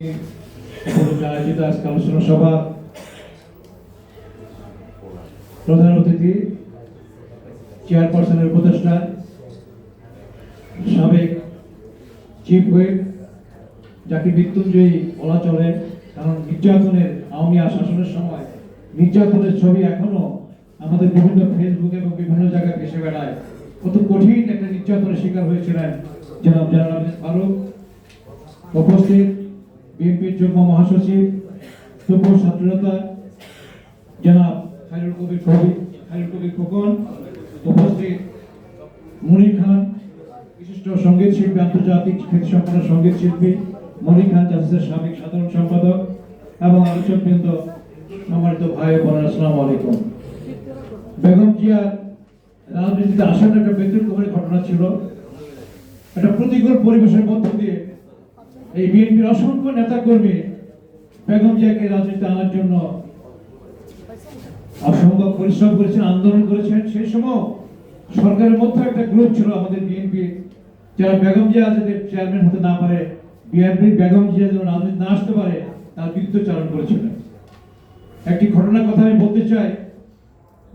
আয়োজিত আজকে আলোচনা সভা। প্রধান অতিথি চেয়ারপারসনের উপদেষ্টা, সাবেক চিফ হুইপ যাকে মৃত্যুঞ্জয়ী বলা কারণ নির্যাতনের আওয়ামী শাসনের সময় নির্যাতনের ছবি এখনও আমাদের বিভিন্ন ফেসবুক এবং বিভিন্ন জায়গায় ভেসে বেড়ায়। কত কঠিন একটা নির্যাতনের শিকার হয়েছিলেন জনাব জনাব ফারুক। উপস্থিত বিএনপির যুগ্ম মহাসচিব যুব ছাত্রনেতা জনাব খায়রুল কবির কবি খায়রুল কবির খোকন, উপস্থিত মনির খান, বিশিষ্ট সংগীত শিল্পী, আন্তর্জাতিক খ্যাতিসম্পন্ন সংগীত শিল্পী, মনির খান জাহাজের সাবেক সাধারণ সম্পাদক এবং আলোচক বৃন্দ সম্মানিত ভাই ও বোনেরা, আসসালামু আলাইকুম। বেগম জিয়া রাজনীতিতে আসার একটা ব্যতিক্রমের ঘটনা ছিল। একটা প্রতিকূল পরিবেশের মধ্য দিয়ে এই বিএনপির অসংখ্য নেতা কর্মী বেগম জিয়াকে রাজনীতি আনার জন্য অসম্ভব পরিশ্রম করেছেন, আন্দোলন করেছেন। সেই সময় সরকারের মধ্যে একটা গ্রুপ ছিল আমাদের বিএনপি। যারা বেগম জিয়া যাদের চেয়ারম্যান হতে না পারে বিএনপির বেগম জিয়া যেন রাজনীতি না আসতে পারে, তার বিরুদ্ধচারণ করেছিলেন একটি ঘটনার কথা আমি বলতে চাই,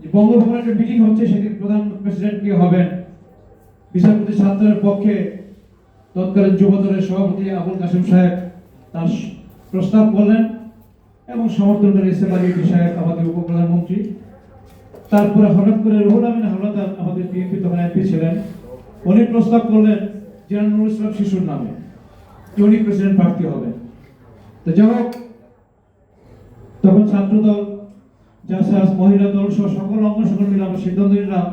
যে বঙ্গভবনে একটা মিটিং হচ্ছে, সেদিন প্রধান প্রেসিডেন্ট কে হবেন। বিচারপতি ছাত্রের পক্ষে তৎকালীন যুবদলের সভাপতি আবুল কাসেম সাহেব তার প্রস্তাব করলেন এবং সমর্থন করে ইসলাম সাহেব, আমাদের উপপ্রধানমন্ত্রী, তারপরে হঠাৎ করে রুহুল আমিন হাওলাদার আমাদের বিএনপি তখন এমপি ছিলেন। উনি প্রস্তাব করলেন জেনারেল নুরুল ইসলাম শিশুর নামে। যে উনি প্রেসিডেন্ট প্রার্থী হবেন। তো যাই হোক, তখন ছাত্রদল, জাসাস, মহিলা দল সহ সকল অঙ্গ সকল মিলে আমরা সিদ্ধান্ত নিলাম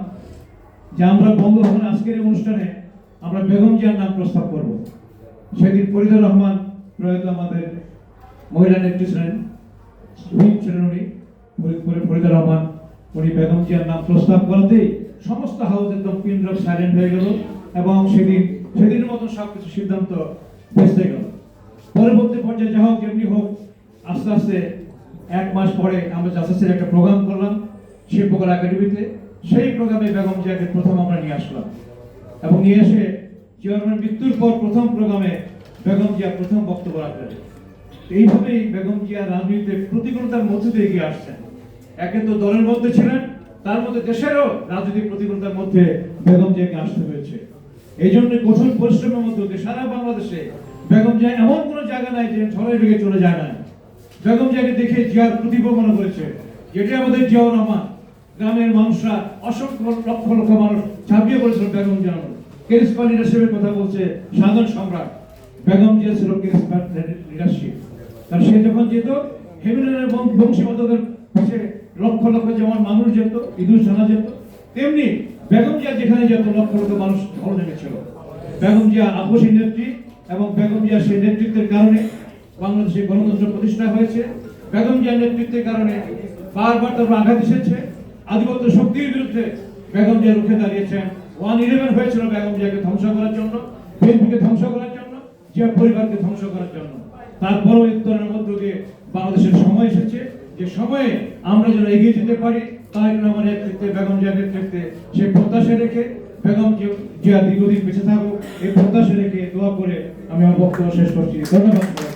যে আমরা বঙ্গভবনে আজকের এই অনুষ্ঠানে আমরা বেগম জিয়ার নাম প্রস্তাব করব। সেদিন ফরিদুর রহমান প্রয়াত আমাদের মহিলা নেত্রী ছিলেন হুইপ ছিলেন উনি। ফরিদুর রহমান, উনি বেগম জিয়ার নাম প্রস্তাব করাতেই সমস্ত হাউস একদম পিন ড্রপ সাইলেন্ট হয়ে গেল এবং সেদিন সেদিনের মতো সব কিছু সিদ্ধান্ত ভেস্তে গেল। পরবর্তী পর্যায়ে যা হোক, যেমনি হোক, আস্তে আস্তে এক মাস পরে আমরা জাসাসের একটা প্রোগ্রাম করলাম, শিল্পকলা একাডেমিতে। সেই প্রোগ্রামে বেগম জিয়াকে প্রথম আমরা নিয়ে আসলাম। এবং নিয়ে এসে চেয়ারম্যান মৃত্যুর পর প্রথম প্রোগ্রামে বেগম জিয়া প্রথম বক্তব্য রাখলেন। এইভাবেই বেগম জিয়া রাজনীতিতে প্রতিকূলতার মধ্যে দিয়ে এগিয়ে আসছেন। একে তো দলের মধ্যে ছিলেন, তার মধ্যে দেশেরও রাজনৈতিক প্রতিকূলতার মধ্যে বেগম জিয়াকে আসতে হয়েছে। এই জন্য কঠোর পরিশ্রমের মধ্যে সারা বাংলাদেশে বেগম জিয়া এমন কোনো জায়গা নাই যে ঝড়ে বেগে চলে যায় না বেগম জিয়াকে দেখে জিয়ার প্রতিভ মনে করেছে যেটি আমাদের জিয়াউর রহমান। গ্রামের মানুষরা অসংখ্য লক্ষ লক্ষ মানুষ ঝাঁপিয়ে পড়েছিল বেগম জিয়া কেরিসপা লিডারশিপের কথা বলছে সাধারণ সম্রাট। বেগম জিয়া ছিল কেরিসপা লিডারশিপ কারণ সে যখন যেত হেমিনের বংশীবদ্ধদের কাছে লক্ষ লক্ষ যেমন মানুষ যেত, ইঁদুর ছানা যেত, তেমনি বেগম জিয়া যেখানে যেত, লক্ষ লক্ষ মানুষ ঢল নেমেছিল বেগম জিয়া আপসী নেত্রী এবং বেগম জিয়া সেই নেতৃত্বের কারণে বাংলাদেশে গণতন্ত্র প্রতিষ্ঠা হয়েছে। বেগম জিয়ার নেতৃত্বের কারণে বারবার তার আঘাত এসেছে। আধিপত্য শক্তির বিরুদ্ধে বেগম জিয়া রুখে দাঁড়িয়েছেন। ওয়ান ইলেভেন হয়েছিল বেগম জিয়াকে ধ্বংস করার জন্য, বিএনপিকে ধ্বংস করার জন্য, জিয়া পরিবারকে ধ্বংস করার জন্য। তারপরও উত্তরের মধ্য দিয়ে বাংলাদেশের সময় এসেছে। যে সময়ে আমরা যেন এগিয়ে যেতে পারি, তাই আমার নেতৃত্বে, বেগম জিয়ার নেতৃত্বে সে প্রত্যাশা রেখে বেগম জিয়া- জিয়া দীর্ঘদিন বেঁচে থাকুক, এই প্রত্যাশা রেখে দোয়া করে আমি আমার বক্তব্য শেষ করছি। ধন্যবাদ।